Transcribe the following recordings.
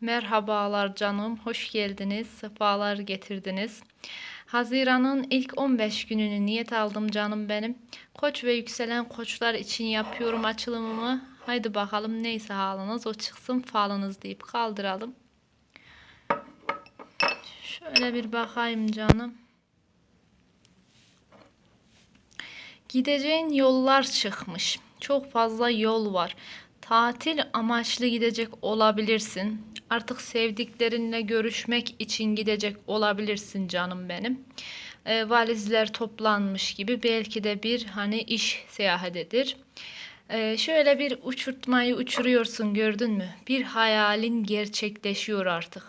Merhabalar canım, hoş geldiniz, sefalar getirdiniz. Haziran'ın ilk 15 gününü niyet aldım canım benim. Koç ve yükselen koçlar için yapıyorum açılımımı. Haydi bakalım neyse halınız o çıksın falınız deyip kaldıralım. Şöyle bir bakayım canım. Gideceğin yollar çıkmış. Çok fazla yol var. Tatil amaçlı gidecek olabilirsin. Artık sevdiklerinle görüşmek için gidecek olabilirsin canım benim. E, valizler toplanmış gibi belki de bir hani iş seyahatidir. E, şöyle bir uçurtmayı uçuruyorsun gördün mü? Bir hayalin gerçekleşiyor artık.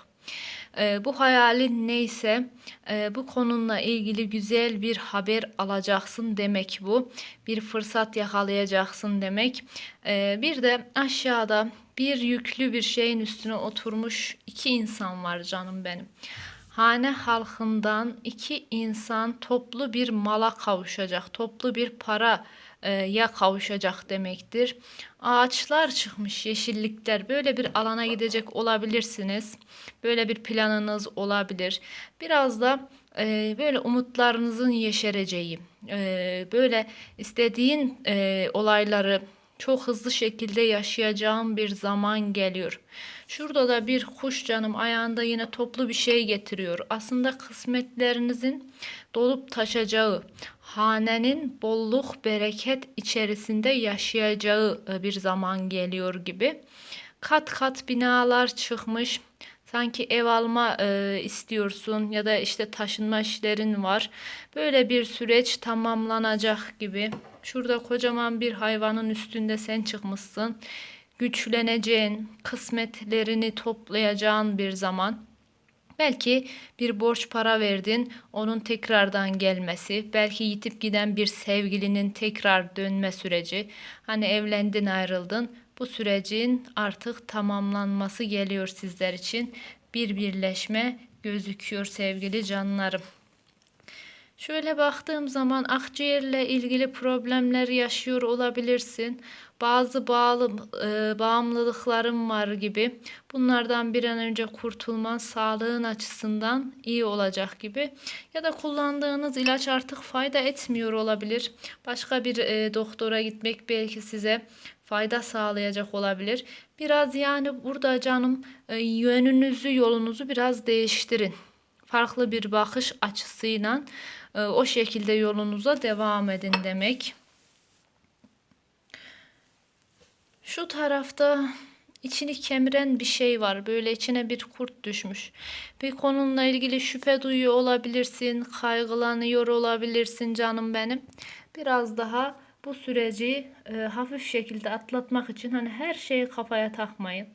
E, bu hayalin neyse e, bu konunla ilgili güzel bir haber alacaksın demek bu. Bir fırsat yakalayacaksın demek. E, bir de aşağıda bir yüklü bir şeyin üstüne oturmuş iki insan var canım benim. Hane halkından iki insan toplu bir mala kavuşacak, toplu bir para e, ya kavuşacak demektir. Ağaçlar çıkmış, yeşillikler. Böyle bir alana gidecek olabilirsiniz. Böyle bir planınız olabilir. Biraz da e, böyle umutlarınızın yeşereceği, e, böyle istediğin e, olayları çok hızlı şekilde yaşayacağım bir zaman geliyor. Şurada da bir kuş canım ayağında yine toplu bir şey getiriyor. Aslında kısmetlerinizin dolup taşacağı, hanenin bolluk bereket içerisinde yaşayacağı e, bir zaman geliyor gibi. Kat kat binalar çıkmış. Sanki ev alma e, istiyorsun ya da işte taşınma işlerin var. Böyle bir süreç tamamlanacak gibi. Şurada kocaman bir hayvanın üstünde sen çıkmışsın. Güçleneceğin, kısmetlerini toplayacağın bir zaman. Belki bir borç para verdin, onun tekrardan gelmesi, belki yitip giden bir sevgilinin tekrar dönme süreci. Hani evlendin, ayrıldın. Bu sürecin artık tamamlanması geliyor sizler için. Bir birleşme gözüküyor sevgili canlarım. Şöyle baktığım zaman akciğerle ilgili problemler yaşıyor olabilirsin. Bazı bağlı e, bağımlılıklarım var gibi. Bunlardan bir an önce kurtulman sağlığın açısından iyi olacak gibi. Ya da kullandığınız ilaç artık fayda etmiyor olabilir. Başka bir e, doktora gitmek belki size fayda sağlayacak olabilir. Biraz yani burada canım e, yönünüzü, yolunuzu biraz değiştirin. Farklı bir bakış açısıyla o şekilde yolunuza devam edin demek. Şu tarafta içini kemiren bir şey var. Böyle içine bir kurt düşmüş. Bir konunla ilgili şüphe duyuyor olabilirsin, kaygılanıyor olabilirsin canım benim. Biraz daha bu süreci e, hafif şekilde atlatmak için hani her şeyi kafaya takmayın.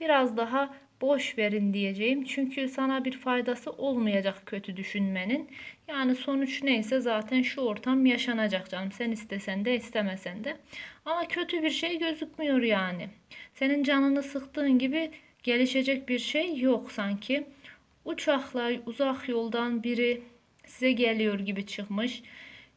Biraz daha boş verin diyeceğim. Çünkü sana bir faydası olmayacak kötü düşünmenin. Yani sonuç neyse zaten şu ortam yaşanacak canım. Sen istesen de istemesen de. Ama kötü bir şey gözükmüyor yani. Senin canını sıktığın gibi gelişecek bir şey yok sanki. Uçakla uzak yoldan biri size geliyor gibi çıkmış.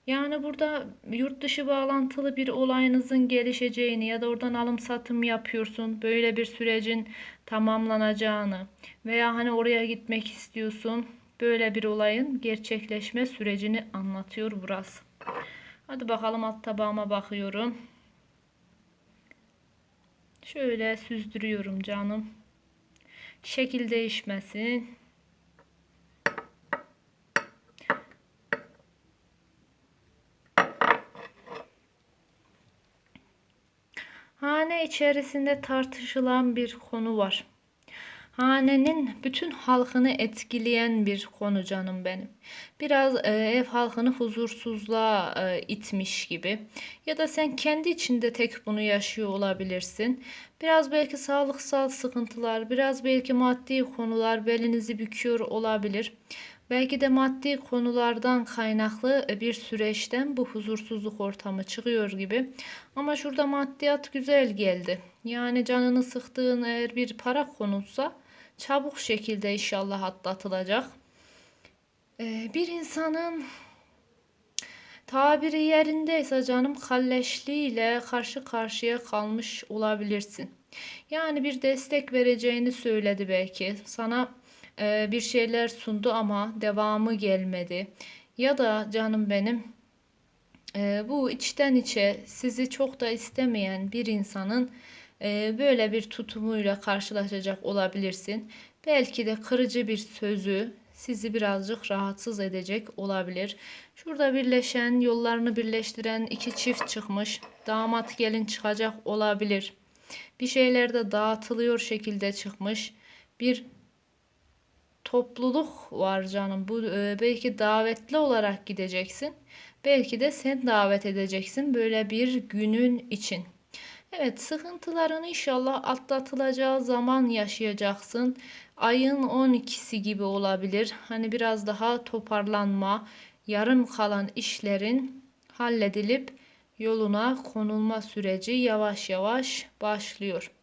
Yani burada yurt dışı bağlantılı bir olayınızın gelişeceğini ya da oradan alım satım yapıyorsun. Böyle bir sürecin tamamlanacağını veya hani oraya gitmek istiyorsun. Böyle bir olayın gerçekleşme sürecini anlatıyor burası. Hadi bakalım alt tabağıma bakıyorum. Şöyle süzdürüyorum canım. Şekil değişmesin. Hane içerisinde tartışılan bir konu var. Hanenin bütün halkını etkileyen bir konu canım benim. Biraz e, ev halkını huzursuzluğa e, itmiş gibi. Ya da sen kendi içinde tek bunu yaşıyor olabilirsin. Biraz belki sağlıksal sıkıntılar, biraz belki maddi konular belinizi büküyor olabilir. Belki de maddi konulardan kaynaklı bir süreçten bu huzursuzluk ortamı çıkıyor gibi. Ama şurada maddiyat güzel geldi. Yani canını sıktığın eğer bir para konulsa çabuk şekilde inşallah atlatılacak. Ee, bir insanın tabiri yerindeyse canım kalleşliğiyle karşı karşıya kalmış olabilirsin. Yani bir destek vereceğini söyledi belki. Sana e, bir şeyler sundu ama devamı gelmedi. Ya da canım benim e, bu içten içe sizi çok da istemeyen bir insanın e, böyle bir tutumuyla karşılaşacak olabilirsin. Belki de kırıcı bir sözü sizi birazcık rahatsız edecek olabilir. Şurada birleşen, yollarını birleştiren iki çift çıkmış. Damat gelin çıkacak olabilir. Bir şeyler de dağıtılıyor şekilde çıkmış. Bir topluluk var canım. Bu e, belki davetli olarak gideceksin. Belki de sen davet edeceksin böyle bir günün için. Evet, sıkıntıların inşallah atlatılacağı zaman yaşayacaksın. Ayın 12'si gibi olabilir. Hani biraz daha toparlanma, yarım kalan işlerin halledilip yoluna konulma süreci yavaş yavaş başlıyor.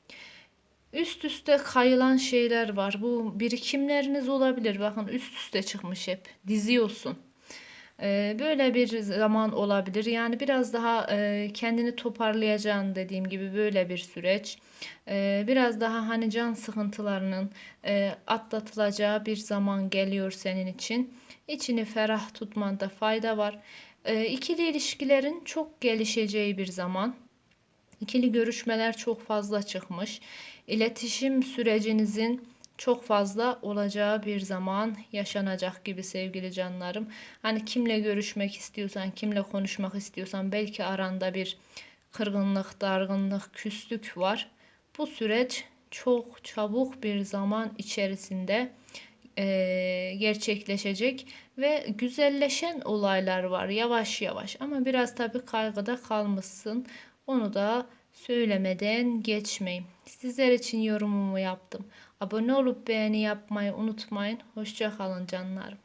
Üst üste kayılan şeyler var. Bu birikimleriniz olabilir. Bakın üst üste çıkmış hep. Diziyorsun. Ee, böyle bir zaman olabilir. Yani biraz daha e, kendini toparlayacağın dediğim gibi böyle bir süreç. Ee, biraz daha hani can sıkıntılarının e, atlatılacağı bir zaman geliyor senin için. İçini ferah tutmanda fayda var. Ee, ikili ilişkilerin çok gelişeceği bir zaman. İkili görüşmeler çok fazla çıkmış. İletişim sürecinizin çok fazla olacağı bir zaman yaşanacak gibi sevgili canlarım. Hani kimle görüşmek istiyorsan, kimle konuşmak istiyorsan belki aranda bir kırgınlık, dargınlık, küslük var. Bu süreç çok çabuk bir zaman içerisinde e, gerçekleşecek ve güzelleşen olaylar var yavaş yavaş ama biraz tabii kaygıda kalmışsın. Onu da söylemeden geçmeyin. Sizler için yorumumu yaptım. Abone olup beğeni yapmayı unutmayın. Hoşça kalın canlarım.